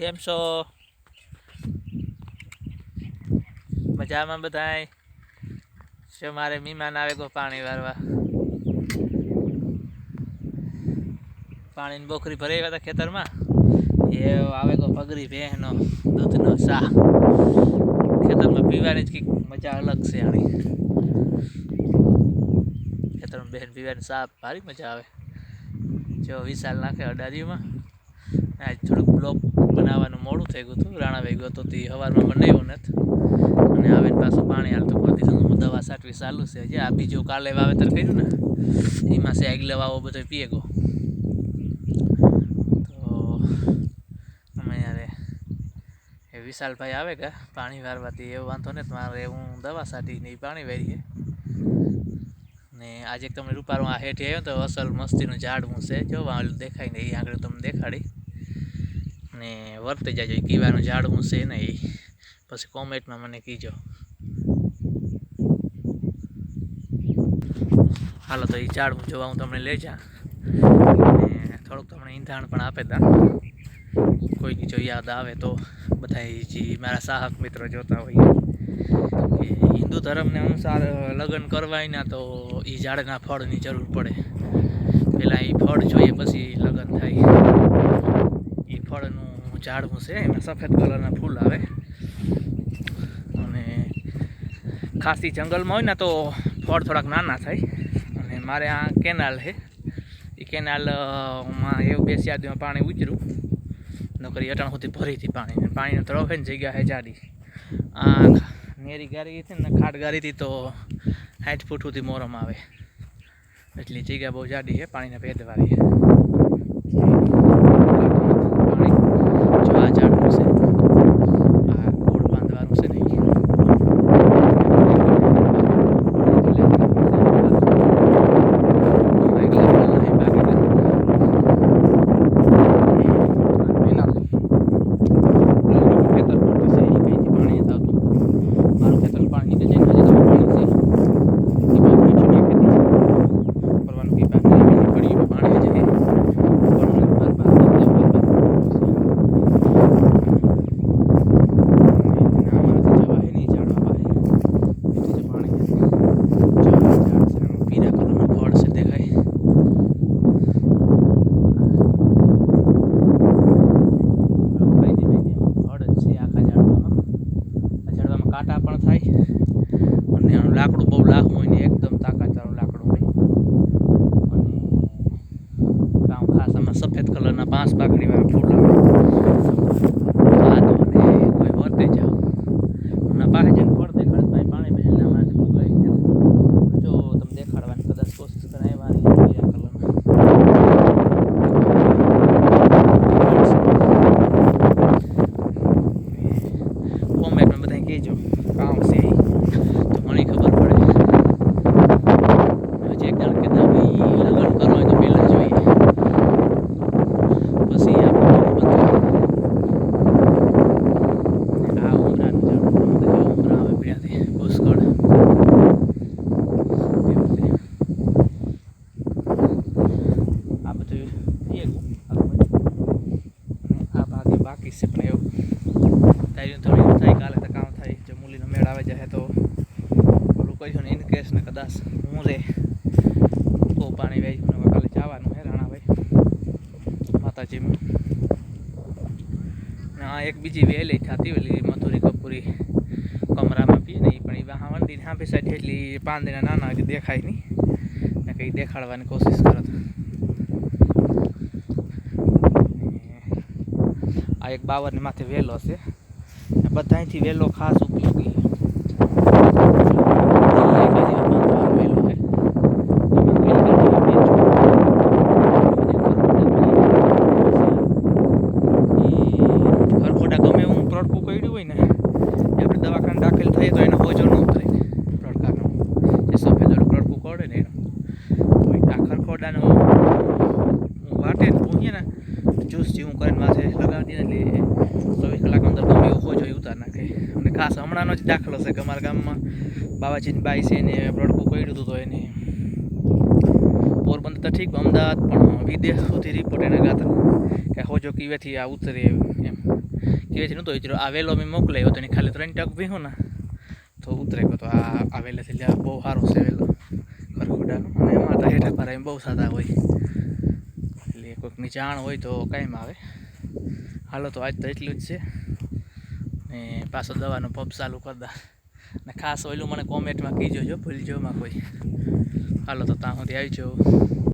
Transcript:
કેમ છો? મજામાં બધાય? જો મારે મીમાન આવે કો પાણી વારવા. પાણીની બોખરી ભરાઈ હતા ખેતરમાં. એ આવે કો પગરી ભેંનો દૂધનો શાહ ખેતરમાં પીવાની જ કંઈક મજા અલગ છે આની. ખેતરમાં બહેન પીવાની શાહ ભારી મજા આવે. જો વિશાલ નાખે અડારીમાં થોડુંક બ્લોક બનાવવાનું મોડું થઈ ગયું હતું. રાણા ગયો તો તે સવારમાં બનાવ્યો નથી. અને આવીને પાછું પાણી હાલતું પડતી હું દવા છાંટવી ચાલુ છે. જે આ બીજું કાલે વાવેતર કર્યું ને, એમાં છે આગલે વાવો બધો પીએ ગયો. વિશાલભાઈ આવે કે, પાણી વારવાથી એવું વાંધો નથી, મારે હું દવા છાંટીને એ પાણી વારીએ. ને આજે તમે રૂપારો આ હેઠી આવ્યો તો અસલ મસ્તીનું ઝાડ હું છે. જો વાલું દેખાય ને એ આગળ તમને દેખાડી. ને વર્તી જાજો એ કીવાનું ઝાડવું છે ને એ. પછી કોમેન્ટમાં મને કીજો હાલો, તો એ ઝાડવું જોવા હું તમને લઈ જા. થોડુંક તમને ઈંધાણ પણ આપે તા. કોઈની જો યાદ આવે તો બધા જે મારા સાહક મિત્રો જોતા હોય કે હિન્દુ ધર્મને અનુસાર લગ્ન કરવાયના તો એ ઝાડના ફળની જરૂર પડે. પહેલાં એ ફળ જોઈએ, પછી લગ્ન થાય. એ ફળનું ઝાડવું છે, એમાં સફેદ કલરના ફૂલ આવે. અને ખાસી જંગલમાં હોય ને તો ફળ થોડાક નાના થાય. અને મારે આ કેનાલ છે. એ કેનાલમાં એવું બેસી શાદીમાં પાણી ઉતર્યું નોકરી અટાણ સુધી ભરી હતી પાણી. પાણીનો તળાવ છે ને જગ્યા છે જાડી. આ નેરી ગારી હતી ને ખાટ ગારી હતી તો સાઠ ફૂટ સુધી મોરમ આવે. એટલી જગ્યા બહુ જાડી છે, પાણીને ભેદવાળી છે પાણી જો આ ઝાડનું છે આ ગોળ બાંધવાનું છે નહીં મારું ખેતર પાણી નીચે જઈને હજી તો પાણી છે એ પાણી નીચે નાખી દીધું કરવાનું કે પાણી પડી પાણી છે પણ બાર બાર બાર પીળા કલરનું ફળ છે દેખાય ભાઈની ભાઈની ફળ જ છે આખા ઝાડવામાં આ ઝાડવામાં પણ થાય. અને એનું લાકડું બહુ લાખું હોય ને એકદમ તાકાતવાળું લાકડું હોય. અને કામ ખાસ આમાં સફેદ કલરના પાંચ પાકડીવાળા ફૂલ આવે કોઈ વર્તે જાઓ હમણાં પાસે જઈને ફળ દેખાડે ભાઈ પાણી પીને એટલે આમાંથી ફૂગાઈ ગયા જો તમે દેખાડવાની કદાચ કોશિશ કરાય મારી પીળા કલરના કોમેન્ટમાં બધાય કહેજો કામ છે ઈ. તો મને ખબર પડે હજી એક જણ કહેતા ભાઈ લગ્ન કરવું હોય તો પહેલાં જોઈએ પછી આપણે બધું અને આ ઉમરાનું ઝાડ આમાં તો કેવા ઉમરા આવે પીળાથી પુષ્કળ એવું છે આ બધું એક અને આ છે, પણ એવું તાર્યું થોડી થાય, કાલે તો કામ થાય, જો મૂલીનો મેળ આવે જાય તો ઓલું છું ને ઇન કેસ ને કદાચ હું રે. તો પાણી વેચ મને કાલે જવાનું હે રાણાભાઈ, માતાજીમાં. ને આ એક બીજી વેલી થતી ઓલી મથુરી કપૂરી કમરામાં પીએ ને પણ એ વાહ વંડીને હાંભી સાઈડ એટલી પાંદડા નાના દેખાય નહીં. ને કંઈ દેખાડવાની કોશિશ કરો તો આ એક બાવરની માથે વેલો છે. ને બધાયથી વેલો ખાસ ઉપયોગી છે. દિલ્હી બાજુ બાંધવાનો વેલો છે. એમાં વેલ કાઢીને વેચો. ઈ ખરખોટા ગમે એવું પ્રડકું કર્યું હોય ને એ આપણે દવાખાને દાખલ થઈએ તો એને હોજો ન ઉતરે પ્રડકાનો જે સફેદ ઓલું પ્રડકું કરે ને એનું તો ઈ આ ખરખોડાનો વાટે ને પૂંહીએ ને જ્યુસ જેવું કરીને માથે લગાવી દે એટલે ચોવીસ કલાક અંદર ગમે ઊભો હોજો એ ઉતાર નાખે. અને ખાસ હમણાંનો જ દાખલો છે કે અમારા ગામમાં બાબાજીની બાઈ છે એને પ્રડકું પડ્યું હતું તો એને પોરબંદર તો ઠીક, અમદાવાદ, પણ વિદેશ સુધી રિપોર્ટ એને ગાતા. કે હોજો કીવેથી આ ઉતરે એમ. કીવેથી નહોતો વિચારો આ વહેલો મેં મોકલાયો તો એની ખાલી ત્રણ ટક બી ને તો ઉતરે તો. આ આ વેલેથી લે બહુ સારો છે વેલો. ખરખોડાનો. અને એમાં તો હેઠા પર એમ બહુ સાદા હોય. એટલે કોઈકની જાણ હોય તો કાંઈમ આવે. હાલો તો આજ તો એટલું જ છે. ને પાછો દવાનો પંપ ચાલુ કરી દા. ને ખાસ ઓયલું મને કોમેન્ટમાં કહીજો જો, ભૂલજો માં કોઈ. હાલો તો ત્યાં સુધી આવી જાઓ